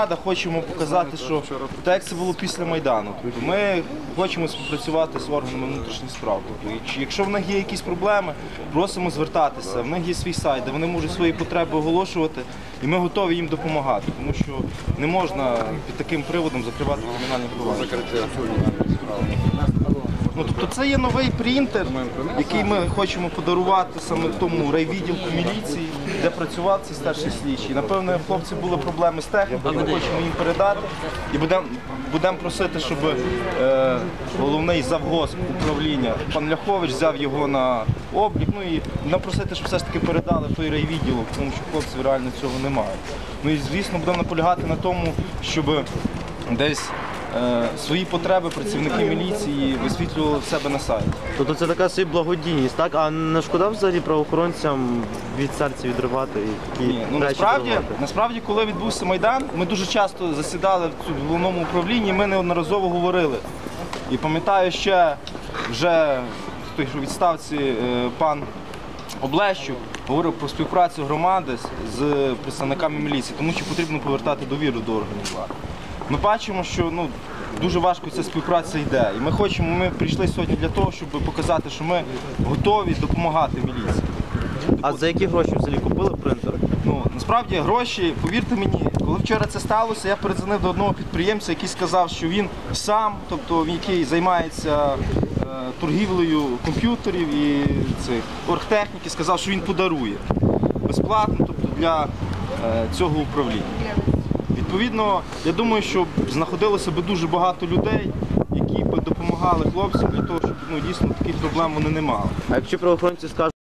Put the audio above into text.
Рада хочемо показати, що так як це було після Майдану. Тобто ми хочемо співпрацювати з органами внутрішніх справ. Тобто, якщо- якщо в них є якісь проблеми, просимо звертатися. В них є свій сайт, де вони можуть свої потреби оголошувати, і ми готові їм допомагати, тому що не можна під таким приводом закривати кримінальні провадження. Ну, тобто це є новий принтер, який ми хочемо подарувати саме тому райвідділку міліції, де працював цей старший слідчий. Напевно, хлопці були проблеми з технікою, ми хочемо їм передати і будемо будемо просити, щоб е, головний завгосп управління пан Ляхович взяв його на облік. Ну і будемо просити, щоб все ж таки передали той райвідділок, тому що хлопців реально цього немає. Ну і звісно, будемо наполягати на тому, щоб десь свої потреби працівники міліції висвітлювали в себе на сайті. Тобто це така собі благодійність, так? А не шкода взагалі правоохоронцям від серця відривати і такі Ні, ну речі насправді, дарувати? насправді, коли відбувся майдан, ми дуже часто засідали в в головному управлінні. Ми неодноразово говорили. І пам'ятаю ще вже той, що відставці е, пан Облещук говорив про співпрацю громади з представниками міліції, тому що потрібно повертати довіру до органів влади. Ми бачимо, що ну. Дуже важко ця співпраця йде. І ми хочемо, ми прийшли сьогодні для того, щоб показати, що ми готові допомагати міліції. А за які гроші взагалі купили принтер? Ну насправді гроші, повірте мені, коли вчора це сталося, я передзвонив до одного підприємця, який сказав, що він сам, тобто він який займається е, торгівлею комп'ютерів і цих оргтехніки, сказав, що він подарує безплатно, тобто для е, цього управління. Відповідно, я думаю, що знаходилося б дуже багато людей, які б допомагали хлопцям для того, щоб ну, дійсно таких проблем вони не мали. А якщо правоохоронці скажуть,